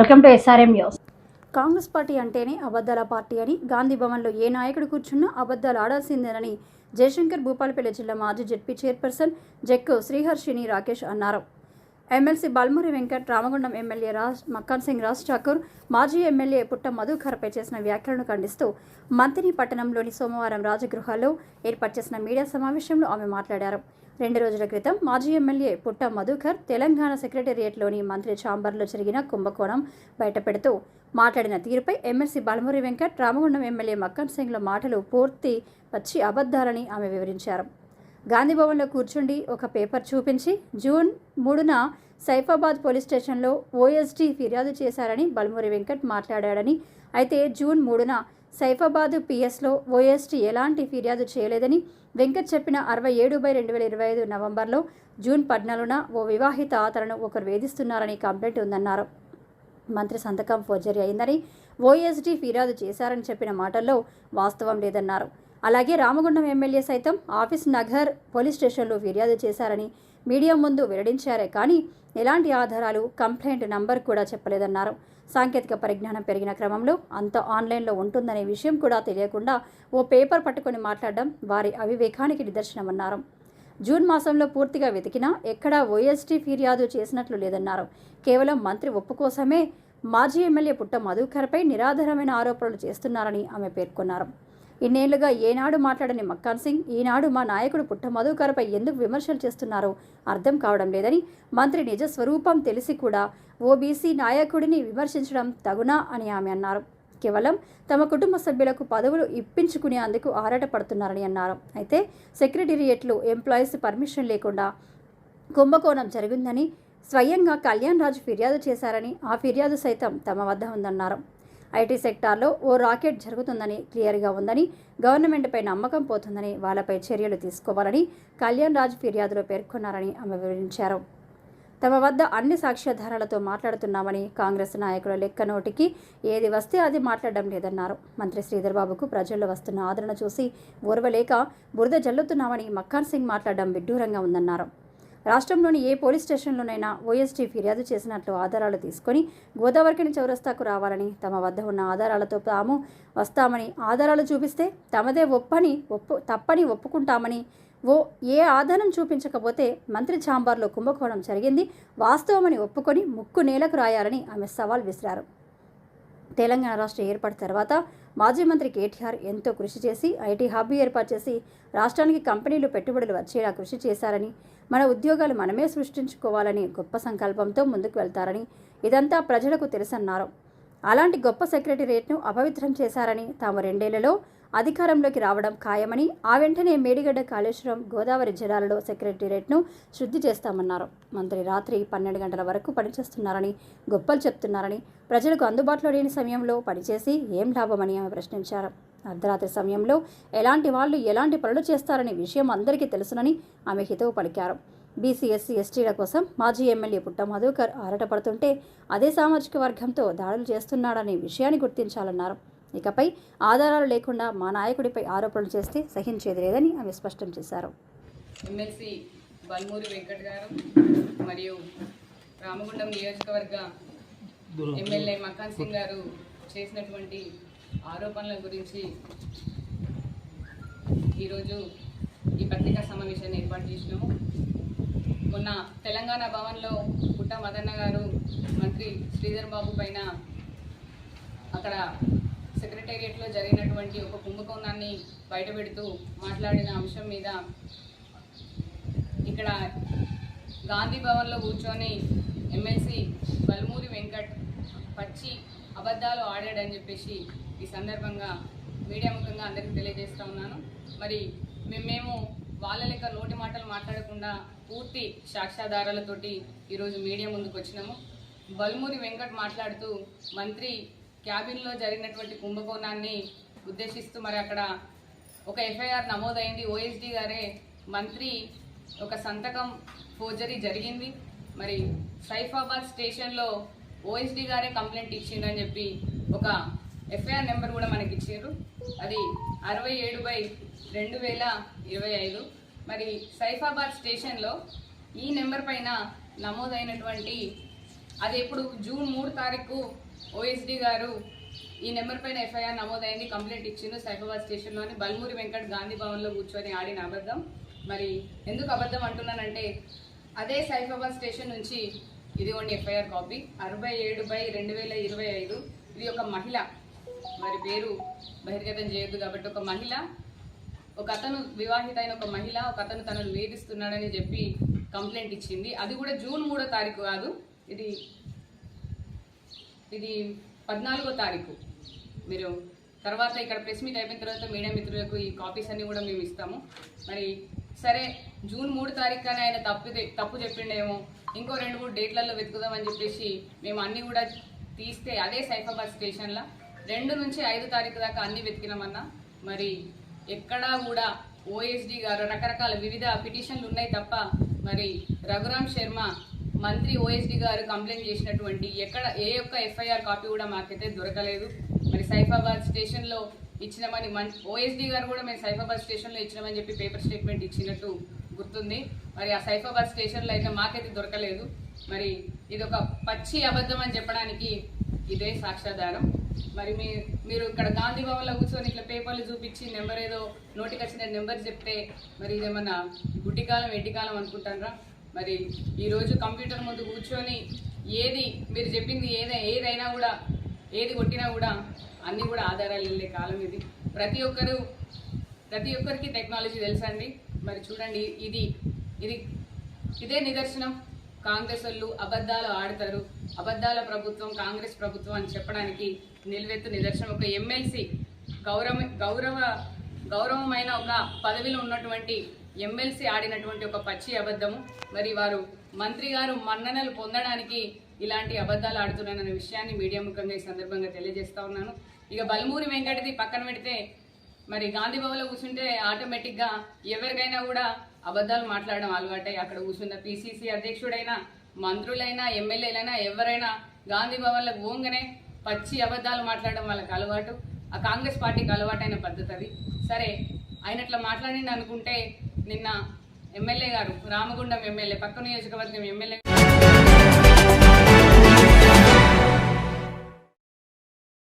Welcome to SRM news Congress party అంటేనే అబద్ధాల party అని గాంధీ భవన్లో ఏ నాయకుడు కూర్చున్నా అబద్ధాలు ఆడాల్సిందేనని జయశంకర్ భూపాలపల్లి జిల్లా మాజీ జెడ్పీ చైర్పర్సన్ జక్కు శ్రీహర్షిని రాకేష్ అన్నారు. ఎమ్మెల్సీ బల్మూరి వెంకట్ రామగుండం ఎమ్మెల్యే రాజ్ మక్కాన్ సింగ్ రాజ్ ఠాకూర్ మాజీ ఎమ్మెల్యే పుట్ట మధుకర్పై చేసిన వ్యాఖ్యలను ఖండిస్తూ మంతిని పట్టణంలోని సోమవారం రాజగృహాల్లో ఏర్పాటు చేసిన మీడియా సమావేశంలో ఆమె మాట్లాడారు. రెండు రోజుల క్రితం మాజీ ఎమ్మెల్యే పుట్ట మధుకర్ తెలంగాణ సెక్రటేరియట్లోని మంత్రి ఛాంబర్లో జరిగిన కుంభకోణం బయటపెడుతూ మాట్లాడిన తీరుపై ఎమ్మెల్సీ బలమూరి వెంకట్ రామగుండం ఎమ్మెల్యే మక్కన్ సింగ్ల మాటలు పూర్తి వచ్చి అబద్ధాలని ఆమె వివరించారు. గాంధీభవన్లో కూర్చుండి ఒక పేపర్ చూపించి జూన్ మూడున సైఫాబాద్ పోలీస్ స్టేషన్లో ఓఎస్డీ ఫిర్యాదు చేశారని బలమూరి వెంకట్ మాట్లాడాడని. అయితే జూన్ మూడున సైఫాబాద్ పిఎస్లో ఓఎస్టీ ఎలాంటి ఫిర్యాదు చేయలేదని వెంకట్ చెప్పిన అరవై ఏడు బై రెండు వేల ఇరవై ఐదు నవంబర్లో జూన్ పద్నాలుగున ఓ వివాహిత ఆతలను ఒకరు వేధిస్తున్నారని కంప్లైంట్ ఉందన్నారు. మంత్రి సంతకం ఫోర్జరీ అయిందని ఓఎస్డీ ఫిర్యాదు చేశారని చెప్పిన మాటల్లో వాస్తవం లేదన్నారు. అలాగే రామగుండం ఎమ్మెల్యే సైతం ఆఫీస్ నగర్ పోలీస్ స్టేషన్లో ఫిర్యాదు చేశారని మీడియా ముందు వెల్లడించారే కానీ ఎలాంటి ఆధారాలు కంప్లైంట్ నంబర్ కూడా చెప్పలేదన్నారు. సాంకేతిక పరిజ్ఞానం పెరిగిన క్రమంలో అంత ఆన్లైన్లో ఉంటుందనే విషయం కూడా తెలియకుండా ఓ పేపర్ పట్టుకొని మాట్లాడడం వారి అవివేకానికి నిదర్శనమన్నారు. జూన్ మాసంలో పూర్తిగా వెతికినా ఎక్కడా ఓఎస్టీ ఫిర్యాదు చేసినట్లు లేదన్నారు. కేవలం మంత్రి ఒప్పు కోసమే మాజీ ఎమ్మెల్యే పుట్ట మధుకర్పై నిరాధారమైన ఆరోపణలు చేస్తున్నారని ఆమె పేర్కొన్నారు. ఇన్నేళ్ళుగా ఏనాడు మాట్లాడని మక్కాన్ సింగ్ ఈనాడు మా నాయకుడు పుట్ట మధుకర్పై ఎందుకు విమర్శలు చేస్తున్నారో అర్థం కావడం లేదని మంత్రి నిజ స్వరూపం తెలిసి కూడా ఓబీసీ నాయకుడిని విమర్శించడం తగునా అని ఆమె అన్నారు. కేవలం తమ కుటుంబ సభ్యులకు పదవులు ఇప్పించుకునేందుకు ఆరాటపడుతున్నారని అన్నారు. అయితే సెక్రటేరియట్లు ఎంప్లాయీస్ పర్మిషన్ లేకుండా కుంభకోణం జరిగిందని స్వయంగా కళ్యాణ్ రాజు ఫిర్యాదు చేశారని ఆ ఫిర్యాదు సైతం తమ వద్ద ఉందన్నారు. ఐటీ సెక్టార్లో ఓ రాకెట్ జరుగుతుందని క్లియర్గా ఉందని గవర్నమెంట్పై నమ్మకం పోతుందని వాళ్ళపై చర్యలు తీసుకోవాలని కళ్యాణ్ రాజ్ ఫిర్యాదులో పేర్కొన్నారని ఆమె వివరించారు. తమ వద్ద అన్ని సాక్ష్యాధారాలతో మాట్లాడుతున్నామని కాంగ్రెస్ నాయకుల లెక్క నోటికి ఏది వస్తే అది మాట్లాడడం లేదన్నారు. మంత్రి శ్రీధర్బాబుకు ప్రజల్లో వస్తున్న ఆదరణ చూసి ఓర్వలేక బురద జల్లుతున్నామని మక్కాన్ సింగ్ మాట్లాడడం విడ్డూరంగా ఉందన్నారు. రాష్ట్రంలోని ఏ పోలీస్ స్టేషన్లోనైనా ఓఎస్టీ ఫిర్యాదు చేసినట్లు ఆధారాలు తీసుకొని గోదావరికని చౌరస్తాకు రావాలని తమ వద్ద ఉన్న ఆధారాలతో తాము వస్తామని ఆధారాలు చూపిస్తే తమదే ఒప్పని ఒప్పు తప్పని ఒప్పుకుంటామని ఓ ఏ ఆధారం చూపించకపోతే మంత్రి ఛాంబర్లో కుంభకోణం జరిగింది. వాస్తవమని ఒప్పుకొని ముక్కు నేలకు రాయాలని ఆమె సవాల్ విసిరారు. తెలంగాణ రాష్ట్ర ఏర్పాటు తర్వాత మాజీ మంత్రి కేటీఆర్ ఎంతో కృషి చేసి ఐటీ హబ్ ఏర్పాటు చేసి రాష్ట్రానికి కంపెనీలు పెట్టుబడులు వచ్చేలా కృషి చేశారని మన ఉద్యోగాలు మనమే సృష్టించుకోవాలని గొప్ప సంకల్పంతో ముందుకు వెళ్తారని ఇదంతా ప్రజలకు తెలుసన్నారు. అలాంటి గొప్ప సెక్రటేరియట్ను అపవిత్రం చేశారని తాము రెండేళ్ళలో అధికారంలోకి రావడం ఖాయమని ఆ వెంటనే మేడిగడ్డ కాళేశ్వరం గోదావరి జిల్లాలలో సెక్రటేరియట్ను శుద్ధి చేస్తామన్నారు. మంత్రి రాత్రి పన్నెండు గంటల వరకు పనిచేస్తున్నారని గొప్పలు చెప్తున్నారని ప్రజలకు అందుబాటులో లేని సమయంలో పనిచేసి ఏం లాభమని ఆమె ప్రశ్నించారు. అర్ధరాత్రి సమయంలో ఎలాంటి వాళ్ళు ఎలాంటి పనులు చేస్తారనే విషయం అందరికీ తెలుసునని ఆమె హితవు పలికారు. బీసీ ఎస్సీ ఎస్టీల కోసం మాజీ ఎమ్మెల్యే పుట్ట మధుకర్ ఆరాటపడుతుంటే అదే సామాజిక వర్గంతో దాడులు చేస్తున్నాడనే విషయాన్ని గుర్తించాలన్నారు. ఇకపై ఆధారాలు లేకుండా మా నాయకుడిపై ఆరోపణలు చేస్తే సహించేది లేదని ఆమె స్పష్టం చేశారు. ఎమ్మెల్సీ బల్మూరి వెంకట్ గారు మరియు రామగుండం నియోజకవర్గ ఎమ్మెల్యే మకాన్ సింగ్ గారు చేసినటువంటి ఆరోపణల గురించి ఈరోజు ఈ పత్రికా సమావేశాన్ని ఏర్పాటు చేసినాము. మొన్న తెలంగాణ భవన్లో పుట్ట మదన్న గారు మంత్రి శ్రీధర్ బాబు పైన అక్కడ సెక్రటేరియట్లో జరిగినటువంటి ఒక కుంభకోణాన్ని బయటపెడుతూ మాట్లాడిన అంశం మీద ఇక్కడ గాంధీ భవన్లో కూర్చొని ఎమ్మెల్సీ బల్మూరి వెంకట్ పచ్చి అబద్ధాలు ఆడాడని చెప్పేసి ఈ సందర్భంగా మీడియా ముఖంగా అందరికీ తెలియజేస్తూ ఉన్నాను. మరి మేము మేము వాళ్ళ లెక్క నోటి మాటలు మాట్లాడకుండా పూర్తి సాక్ష్యాధారాలతోటి ఈరోజు మీడియా ముందుకు వచ్చినాము బల్మూరి వెంకట్ మాట్లాడుతూ మంత్రి క్యాబిన్లో జరిగినటువంటి కుంభకోణాన్ని ఉద్దేశిస్తూ మరి అక్కడ ఒక ఎఫ్ఐఆర్ నమోదైంది. ఓఎస్డి గారే మంత్రి ఒక సంతకం ఫోర్జరీ జరిగింది. మరి సైఫాబాద్ స్టేషన్లో ఓఎస్డి గారే కంప్లైంట్ ఇచ్చిండ్రని చెప్పి ఒక ఎఫ్ఐఆర్ నెంబర్ కూడా మనకి ఇచ్చారు అది అరవై ఏడు బై రెండు వేల ఇరవై ఐదు. మరి సైఫాబాద్ స్టేషన్లో ఈ నెంబర్ పైన నమోదైనటువంటి అది ఇప్పుడు జూన్ మూడు తారీఖు ఓఎస్డి గారు ఈ నెంబర్ పైన ఎఫ్ఐఆర్ నమోదైంది. కంప్లైంట్ ఇచ్చిండు సైఫాబాద్ స్టేషన్లోని బల్మూరి వెంకట్ గాంధీ భవన్లో కూర్చొని ఆడిన అబద్ధం. మరి ఎందుకు అబద్ధం అంటున్నానంటే అదే సైఫాబాద్ స్టేషన్ నుంచి ఇదిగోండి ఎఫ్ఐఆర్ కాపీ. అరవై ఏడు బై రెండు వేల ఇరవై ఐదు. ఇది ఒక మహిళ మరి పేరు బహిర్గతం చేయొద్దు కాబట్టి ఒక మహిళ ఒక అతను వివాహితైన ఒక మహిళ ఒక అతను తనను వేధిస్తున్నాడని చెప్పి కంప్లైంట్ ఇచ్చింది. అది కూడా జూన్ మూడో తారీఖు కాదు ఇది ఇది పద్నాలుగో తారీఖు. మీరు తర్వాత ఇక్కడ ప్రెస్ మీట్ అయిపోయిన తర్వాత మీడియా మిత్రులకు ఈ కాపీస్ అన్నీ కూడా మేము ఇస్తాము. మరి సరే జూన్ మూడు తారీఖు కానీ ఆయన తప్పు తప్పు చెప్పిండేమో. ఇంకో రెండు మూడు డేట్లలో వెతుకుదామని చెప్పేసి మేము అన్నీ కూడా తీస్తే అదే సైఫాబాద్ స్టేషన్లో. రెండు నుంచి ఐదు తారీఖు దాకా అన్నీ వెతికినామన్నా. మరి ఎక్కడా కూడా ఓఎస్డి గారు రకరకాల వివిధ పిటిషన్లు ఉన్నాయి తప్ప మరి రఘురామ్ శర్మ మంత్రి ఓఎస్డి గారు కంప్లైంట్ చేసినటువంటి ఎక్కడ ఏ ఒక్క ఎఫ్ఐఆర్ కాపీ కూడా మాకైతే దొరకలేదు. మరి సైఫాబాద్ స్టేషన్లో ఇచ్చినామని మన్ ఓఎస్డి గారు కూడా మేము సైఫాబాద్ స్టేషన్లో ఇచ్చినామని చెప్పి పేపర్ స్టేట్మెంట్ ఇచ్చినట్టు గుర్తుంది. మరి ఆ సైఫాబాద్ స్టేషన్లో అయితే మాకైతే దొరకలేదు. మరి ఇది ఒక పచ్చి అబద్ధం అని చెప్పడానికి ఇదే సాక్ష్యాధారం. మరి మీ మీరు ఇక్కడ గాంధీ భవన్లో కూర్చొని ఇట్లా పేపర్లు చూపించి నెంబర్ ఏదో నోటికి వచ్చిన నెంబర్ చెప్తే మరి ఇదేమన్నా గుడ్డికాలం ఎడ్డికాలం అనుకుంటారా మరి ఈరోజు కంప్యూటర్ ముందు కూర్చొని ఏది మీరు చెప్పింది ఏదై ఏదైనా కూడా ఏది కొట్టినా కూడా అన్నీ కూడా ఆధారాలు వెళ్ళే కాలం ఇది. ప్రతి ఒక్కరు ప్రతి ఒక్కరికి టెక్నాలజీ తెలుసండి మరి చూడండి ఇది ఇది ఇదే నిదర్శనం. కాంగ్రెస్ వాళ్ళు అబద్ధాలు ఆడతారు. అబద్ధాల ప్రభుత్వం కాంగ్రెస్ ప్రభుత్వం అని చెప్పడానికి నిలువెత్తు నిదర్శనం. ఒక ఎమ్మెల్సీ గౌరవ గౌరవ గౌరవమైన ఒక పదవిలో ఉన్నటువంటి ఎమ్మెల్సీ ఆడినటువంటి ఒక పచ్చి అబద్ధము. మరి వారు మంత్రి గారు మన్ననలు పొందడానికి ఇలాంటి అబద్ధాలు ఆడుతున్నారనే విషయాన్ని మీడియా ముఖంగా ఈ సందర్భంగా తెలియజేస్తా ఉన్నాను. ఇక బలమూరి వెంకటది పక్కన పెడితే మరి గాంధీ భవన్లో కూర్చుంటే ఆటోమేటిక్గా ఎవరికైనా కూడా అబద్ధాలు మాట్లాడడం అలవాటే అక్కడ కూర్చున్న పిసిసి అధ్యక్షుడైనా మంత్రులైనా ఎమ్మెల్యేలైనా ఎవరైనా గాంధీ భవన్లో పోగానే పచ్చి అబద్ధాలు మాట్లాడడం వాళ్ళకి అలవాటు. ఆ కాంగ్రెస్ పార్టీకి అలవాటైన పద్ధతి అది. సరే ఆయన ఇట్లా మాట్లాడింది అనుకుంటే నిన్న ఎమ్మెల్యే గారు రామగుండం ఎమ్మెల్యే పక్క నియోజకవర్గం ఎమ్మెల్యే